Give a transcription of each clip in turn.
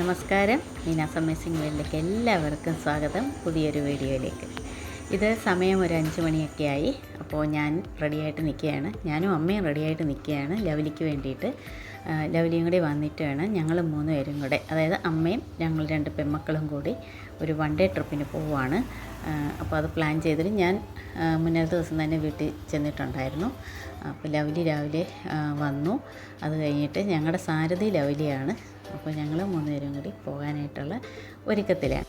നമസ്കാരം. മീനാസ് അമേസിംഗ് വേൾഡിലേക്ക് എല്ലാവർക്കും സ്വാഗതം. പുതിയൊരു വീഡിയോയിലേക്ക്. ഇത് സമയം ഒരു അഞ്ച് മണിയൊക്കെ ആയി അപ്പോൾ ഞാൻ റെഡിയായിട്ട് നിൽക്കുകയാണ്. ഞാനും അമ്മയും റെഡിയായിട്ട് നിൽക്കുകയാണ് ലവലിക്ക് വേണ്ടിയിട്ട്. ലവലിയും കൂടി വന്നിട്ടാണ് ഞങ്ങൾ മൂന്ന് പേരും കൂടെ. അതായത് അമ്മയും ഞങ്ങൾ രണ്ട് പെൺമക്കളും കൂടി ഒരു വൺ ഡേ ട്രിപ്പിന് പോവുകയാണ്. അപ്പോൾ അത് പ്ലാൻ ചെയ്തിട്ട് ഞാൻ മുന്നേ ദിവസം തന്നെ വീട്ടിൽ ചെന്നിട്ടുണ്ടായിരുന്നു. അപ്പോൾ ലവലി രാവിലെ വന്നു. അത് കഴിഞ്ഞിട്ട് ഞങ്ങളുടെ സാരഥി ലവലിയാണ്. അപ്പോൾ ഞങ്ങൾ മൂന്നുപേരും കൂടി പോകാനായിട്ടുള്ള ഒരുക്കത്തിലാണ്.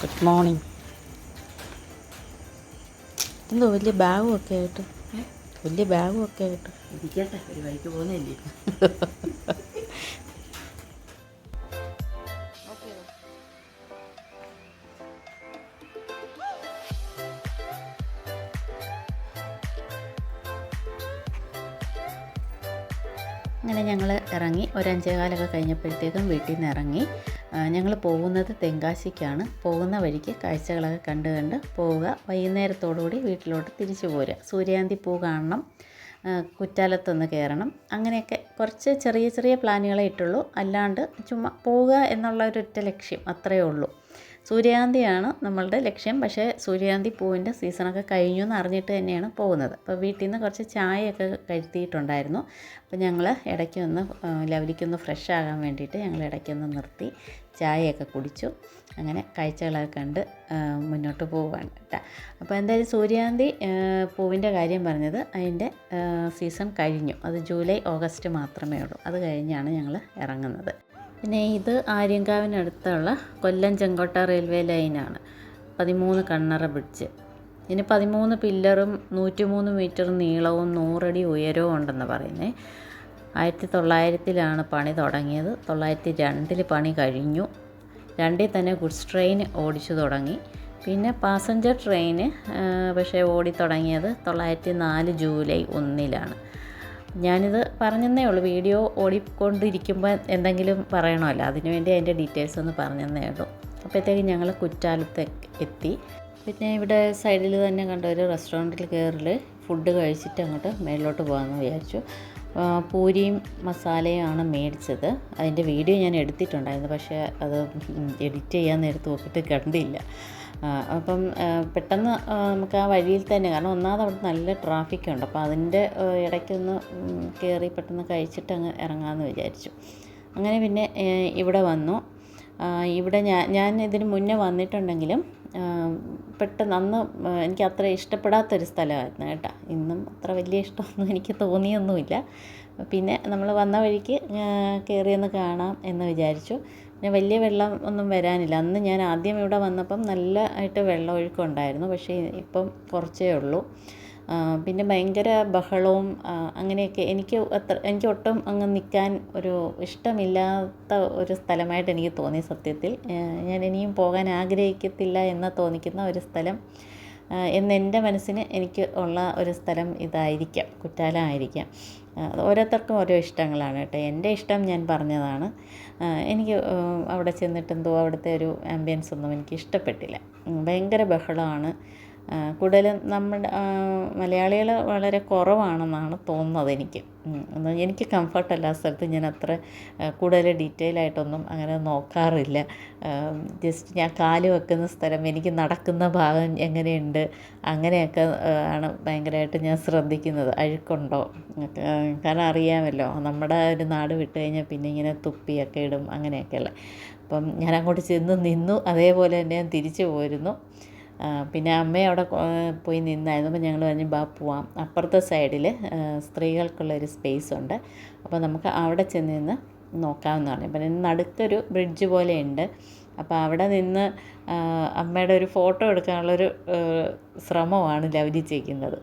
ഗുഡ് മോർണിംഗ് എന്തോ വലിയ ബാഗും ഒക്കെ ആയിട്ട്. വലിയ ബാഗും ഒക്കെ ആയിട്ട്. ഇരിക്കട്ടെ ഒരു വഴിക്ക് പോകുന്നില്ലേ അങ്ങനെ ഞങ്ങൾ ഇറങ്ങി ഒരു അഞ്ചേകാലൊക്കെ കഴിഞ്ഞപ്പോഴത്തേക്കും വീട്ടിൽ നിന്ന് ഇറങ്ങി. ഞങ്ങൾ പോകുന്നത് തെങ്കാശിക്കാണ്. പോകുന്ന വഴിക്ക് കാഴ്ചകളൊക്കെ കണ്ട് കണ്ട് പോവുക. വൈകുന്നേരത്തോടുകൂടി വീട്ടിലോട്ട് തിരിച്ചു പോരുക. സൂര്യാന്തി പൂ കാണണം. കുറ്റാലത്തൊന്ന് കയറണം. അങ്ങനെയൊക്കെ കുറച്ച് ചെറിയ ചെറിയ പ്ലാനുകളേ ഇട്ടുള്ളൂ. അല്ലാണ്ട് ചുമ്മാ പോവുക എന്നുള്ള ഒരൊറ്റ ലക്ഷ്യം അത്രയേ ഉള്ളൂ. സൂര്യകാന്തിയാണ് നമ്മളുടെ ലക്ഷ്യം. പക്ഷേ സൂര്യകാന്തി പൂവിന്റെ സീസണൊക്കെ കഴിഞ്ഞു എന്ന് അറിഞ്ഞിട്ട് തന്നെയാണ് പോകുന്നത്. അപ്പോൾ വീട്ടിൽ നിന്ന് കുറച്ച് ചായയൊക്കെ കരുത്തിയിട്ടുണ്ടായിരുന്നു. അപ്പോൾ ഞങ്ങൾ ഇടയ്ക്ക് ഒന്ന് ലവലിക്കൊന്ന് ഫ്രഷ് ആകാൻ വേണ്ടിയിട്ട് ഞങ്ങൾ ഇടയ്ക്കൊന്ന് നിർത്തി ചായയൊക്കെ കുടിച്ചു. അങ്ങനെ കാഴ്ചകളൊക്കെ കണ്ട് മുന്നോട്ട് പോവുകയാണ് കേട്ടോ. അപ്പോൾ എന്തായാലും സൂര്യകാന്തി പൂവിന്റെ കാര്യം പറഞ്ഞത് അതിന്റെ സീസൺ കഴിഞ്ഞു. അത് ജൂലൈ ഓഗസ്റ്റ് മാത്രമേ ഉള്ളൂ. അത് കഴിഞ്ഞാണ് ഞങ്ങൾ ഇറങ്ങുന്നത്. പിന്നെ ഇത് ആര്യങ്കാവിനടുത്തുള്ള കൊല്ലം ചെങ്കോട്ട റെയിൽവേ ലൈനാണ്. പതിമൂന്ന് കണ്ണറ ബ്രിഡ്ജ്. ഇതിന് പതിമൂന്ന് പില്ലറും നൂറ്റിമൂന്ന് മീറ്റർ നീളവും നൂറടി ഉയരവും ഉണ്ടെന്ന് പറയുന്നത് ആയിരത്തി തൊള്ളായിരത്തിലാണ് പണി തുടങ്ങിയത്. തൊള്ളായിരത്തി രണ്ടിൽ പണി കഴിഞ്ഞു. രണ്ടിൽ തന്നെ ഗുഡ്സ് ട്രെയിൻ ഓടിച്ചു തുടങ്ങി. പിന്നെ പാസഞ്ചർ ട്രെയിന് പക്ഷേ ഓടി തുടങ്ങിയത് തൊള്ളായിരത്തി നാല് ജൂലൈ ഒന്നിലാണ്. ഞാനിത് പറഞ്ഞതേ ഉള്ളൂ. വീഡിയോ ഓടിക്കൊണ്ടിരിക്കുമ്പോൾ എന്തെങ്കിലും പറയണമല്ലോ. അതിനുവേണ്ടി അതിന്റെ ഡീറ്റെയിൽസ് ഒന്ന് പറഞ്ഞതേ ഉള്ളൂ. അപ്പോഴത്തേക്കും ഞങ്ങൾ കുറ്റാലത്ത് എത്തി. പിന്നെ ഇവിടെ സൈഡിൽ തന്നെ കണ്ട ഒരു റെസ്റ്റോറന്റിൽ കയറിൽ ഫുഡ് കഴിച്ചിട്ട് അങ്ങോട്ട് മേളിലോട്ട് പോകാമെന്ന് വിചാരിച്ചു. പൂരിയും മസാലയുമാണ് മേടിച്ചത്. അതിന്റെ വീഡിയോ ഞാൻ എടുത്തിട്ടുണ്ടായിരുന്നു. പക്ഷേ അത് എഡിറ്റ് ചെയ്യാൻ നേരത്ത് നോക്കിയിട്ട് കണ്ടില്ല. അപ്പം പെട്ടെന്ന് നമുക്ക് ആ വഴിയിൽ തന്നെ കാരണം ഒന്നാമത് അവിടെ നല്ല ട്രാഫിക് ഉണ്ട്. അപ്പോൾ അതിന്റെ ഇടയ്ക്ക് ഇടയ്ക്കൊന്ന് കയറി പെട്ടെന്ന് കഴിച്ചിട്ട് അങ്ങ് ഇറങ്ങാമെന്ന് വിചാരിച്ചു. അങ്ങനെ പിന്നെ ഇവിടെ വന്നു. ഇവിടെ ഞാൻ ഞാൻ ഇതിന് മുന്നേ വന്നിട്ടുണ്ടെങ്കിലും പെട്ടെന്ന് അന്ന് എനിക്ക് അത്ര ഇഷ്ടപ്പെടാത്തൊരു സ്ഥലമായിരുന്നു കേട്ടോ. ഇന്നും അത്ര വലിയ ഇഷ്ടമൊന്നും എനിക്ക് തോന്നിയൊന്നുമില്ല. പിന്നെ നമ്മൾ വന്ന വഴിക്ക് കയറിയൊന്ന് കാണാം എന്ന് വിചാരിച്ചു. പിന്നെ വലിയ വെള്ളം ഒന്നും വരാനില്ല. അന്ന് ഞാൻ ആദ്യം ഇവിടെ വന്നപ്പം നല്ല ആയിട്ട് വെള്ളം ഒഴുക്കുണ്ടായിരുന്നു. പക്ഷേ ഇപ്പം കുറച്ചേ ഉള്ളൂ. പിന്നെ ഭയങ്കര ബഹളവും അങ്ങനെയൊക്കെ എനിക്ക് അത്ര എനിക്ക് ഒട്ടും അങ്ങ് നിൽക്കാൻ ഒരു ഇഷ്ടമില്ലാത്ത ഒരു സ്ഥലമായിട്ട് എനിക്ക് തോന്നി സത്യത്തിൽ. ഞാൻ ഇനിയും പോകാൻ ആഗ്രഹിക്കത്തില്ല എന്ന് തോന്നിക്കുന്ന ഒരു സ്ഥലം ആ, എന്ന് എന്റെ മനസ്സിന് എനിക്ക് ഉള്ള ഒരു സ്ഥലം ഇതായിരിക്കാം കുറ്റാലം ആയിരിക്കാം ഓരോരുത്തർക്കും ഓരോ ഇഷ്ടങ്ങളാണ് കേട്ടോ. എന്റെ ഇഷ്ടം ഞാൻ പറഞ്ഞതാണ്. എനിക്ക് അവിടെ ചെന്നിട്ട് എന്തോ അവിടുത്തെ ഒരു ആംബിയൻസ് ഒന്നും എനിക്ക് ഇഷ്ടപ്പെട്ടില്ല. ഭയങ്കര ബഹളമാണ്. കൂടുതലും നമ്മുടെ മലയാളികൾ വളരെ കുറവാണെന്നാണ് തോന്നുന്നത് എനിക്ക്. എനിക്ക് കംഫർട്ടല്ല ആ സ്ഥലത്ത് ഞാൻ അത്ര കൂടുതൽ ഡീറ്റെയിൽ ആയിട്ടൊന്നും അങ്ങനെ നോക്കാറില്ല. ജസ്റ്റ് ഞാൻ കാൽ വെക്കുന്ന സ്ഥലം എനിക്ക് നടക്കുന്ന ഭാഗം എങ്ങനെയുണ്ട് അങ്ങനെയൊക്കെ ആണ് ഭയങ്കരമായിട്ട് ഞാൻ ശ്രദ്ധിക്കുന്നത്. അഴുക്കുണ്ടോ? കാരണം അറിയാമല്ലോ നമ്മുടെ ഒരു നാട് വിട്ട് കഴിഞ്ഞാൽ പിന്നെ ഇങ്ങനെ തുപ്പിയൊക്കെ ഇടും അങ്ങനെയൊക്കെയുള്ള അപ്പം ഞാൻ അങ്ങോട്ട് ചെന്ന് നിന്നു അതേപോലെ തന്നെ ഞാൻ തിരിച്ചു പോരുന്നു ആ, പിന്നെ അമ്മ അവിടെ പോയി നിന്നായിരുന്നു. അപ്പോൾ ഞങ്ങൾ പറഞ്ഞു ബാ പോവാം. അപ്പുറത്തെ സൈഡിൽ സ്ത്രീകൾക്കുള്ളൊരു സ്പേസ് ഉണ്ട്. അപ്പോൾ നമുക്ക് അവിടെ ചെന്ന് നിന്ന് നോക്കാവുന്നതാണ് ഇപ്പം ഇതിന് നടുക്കൊരു ബ്രിഡ്ജ് പോലെ ഉണ്ട്. അപ്പോൾ അവിടെ നിന്ന് അമ്മയുടെ ഒരു ഫോട്ടോ എടുക്കാനുള്ളൊരു ശ്രമമാണ് ലവ്ലി ചെയ്യുന്നത്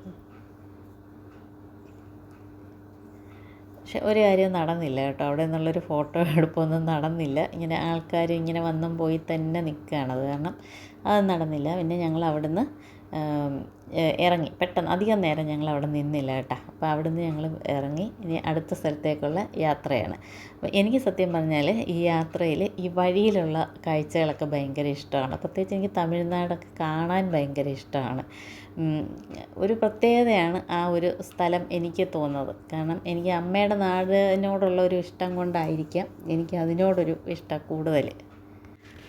പക്ഷെ ഒരു കാര്യവും നടന്നില്ല കേട്ടോ. അവിടെ നിന്നുള്ളൊരു ഫോട്ടോ എടുപ്പൊന്നും നടന്നില്ല. ഇങ്ങനെ ആൾക്കാർ ഇങ്ങനെ വന്നും പോയി തന്നെ നിൽക്കുകയാണ് അത് കാരണം അത് നടന്നില്ല. പിന്നെ ഞങ്ങൾ അവിടുന്ന് ഇറങ്ങി. പെട്ടെന്ന് അധികം നേരം ഞങ്ങൾ അവിടെ നിന്നില്ല കേട്ടോ. അപ്പോൾ അവിടുന്ന് ഞങ്ങൾ ഇറങ്ങി ഇനി അടുത്ത സ്ഥലത്തേക്കുള്ള യാത്രയാണ്. അപ്പോൾ എനിക്ക് സത്യം പറഞ്ഞാൽ ഈ യാത്രയിൽ ഈ വഴിയിലുള്ള കാഴ്ചകളൊക്കെ ഭയങ്കര ഇഷ്ടമാണ്. പ്രത്യേകിച്ച് എനിക്ക് തമിഴ്നാടൊക്കെ കാണാൻ ഭയങ്കര ഇഷ്ടമാണ്. ഒരു പ്രത്യേകതയാണ് ആ ഒരു സ്ഥലം എനിക്ക് തോന്നുന്നത്. കാരണം എനിക്ക് അമ്മയുടെ നാടിനോടുള്ള ഒരു ഇഷ്ടം കൊണ്ടായിരിക്കാം എനിക്ക് അതിനോടൊരു ഇഷ്ടം കൂടുതൽ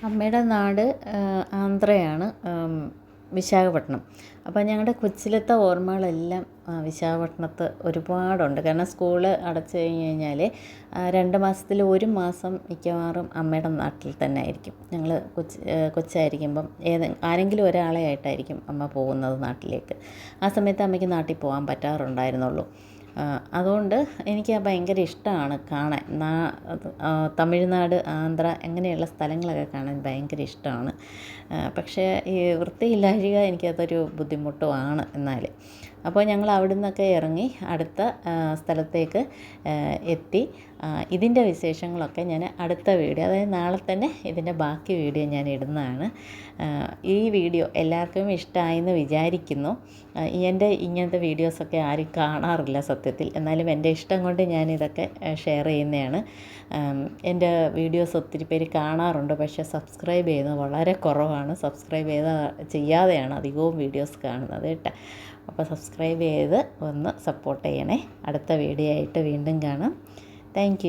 അമ്മയുടെ നാട് ആന്ധ്രയാണ്. വിശാഖപട്ടണം. അപ്പോൾ ഞങ്ങളുടെ കൊച്ചിലത്തെ ഓർമ്മകളെല്ലാം വിശാഖപട്ടണത്ത് ഒരുപാടുണ്ട്. കാരണം സ്കൂൾ അടച്ചു കഴിഞ്ഞ് കഴിഞ്ഞാൽ രണ്ട് മാസത്തിൽ ഒരു മാസം മിക്കവാറും അമ്മയുടെ നാട്ടിൽ തന്നെ ആയിരിക്കും. ഞങ്ങൾ കൊച്ച് കൊച്ചായിരിക്കുമ്പം ഏത് ആരെങ്കിലും ഒരാളെ ആയിട്ടായിരിക്കും അമ്മ പോകുന്നത് നാട്ടിലേക്ക്. ആ സമയത്ത് അമ്മയ്ക്ക് നാട്ടിൽ പോകാൻ പറ്റാറുണ്ടായിരുന്നുള്ളൂ. അതുകൊണ്ട് എനിക്ക് ഭയങ്കര ഇഷ്ടമാണ് കാണാൻ. നാ തമിഴ്നാട് ആന്ധ്ര അങ്ങനെയുള്ള സ്ഥലങ്ങളൊക്കെ കാണാൻ ഭയങ്കര ഇഷ്ടമാണ്. പക്ഷേ ഈ വൃത്തിയില്ലായ്ക എനിക്കതൊരു ബുദ്ധിമുട്ടുമാണ് എന്നാൽ അപ്പോൾ ഞങ്ങൾ അവിടെ നിന്നൊക്കെ ഇറങ്ങി അടുത്ത സ്ഥലത്തേക്ക് എത്തി. ഇതിന്റെ വിശേഷങ്ങളൊക്കെ ഞാൻ അടുത്ത വീഡിയോ അതായത് നാളെ തന്നെ ഇതിന്റെ ബാക്കി വീഡിയോ ഞാൻ ഇടുന്നതാണ്. ഈ വീഡിയോ എല്ലാവർക്കും ഇഷ്ടമായെന്ന് വിചാരിക്കുന്നു. എന്റെ ഇങ്ങനത്തെ വീഡിയോസൊക്കെ ആരും കാണാറില്ല സത്യത്തിൽ. എന്നാലും എന്റെ ഇഷ്ടം കൊണ്ട് ഞാനിതൊക്കെ ഷെയർ ചെയ്യുന്നതാണ്. എന്റെ വീഡിയോസ് ഒത്തിരി പേര് കാണാറുണ്ട് പക്ഷേ സബ്സ്ക്രൈബ് ചെയ്യുന്നത് വളരെ കുറവാണ്. സബ്സ്ക്രൈബ് ചെയ്ത ചെയ്യാതെയാണ് അധികവും വീഡിയോസ് കാണുന്നത് കേട്ടോ. അപ്പോൾ സബ്സ്ക്രൈബ് ചെയ്ത് ഒന്ന് സപ്പോർട്ട് ചെയ്യണേ. അടുത്ത വീഡിയോ ആയിട്ട് വീണ്ടും കാണാം. താങ്ക്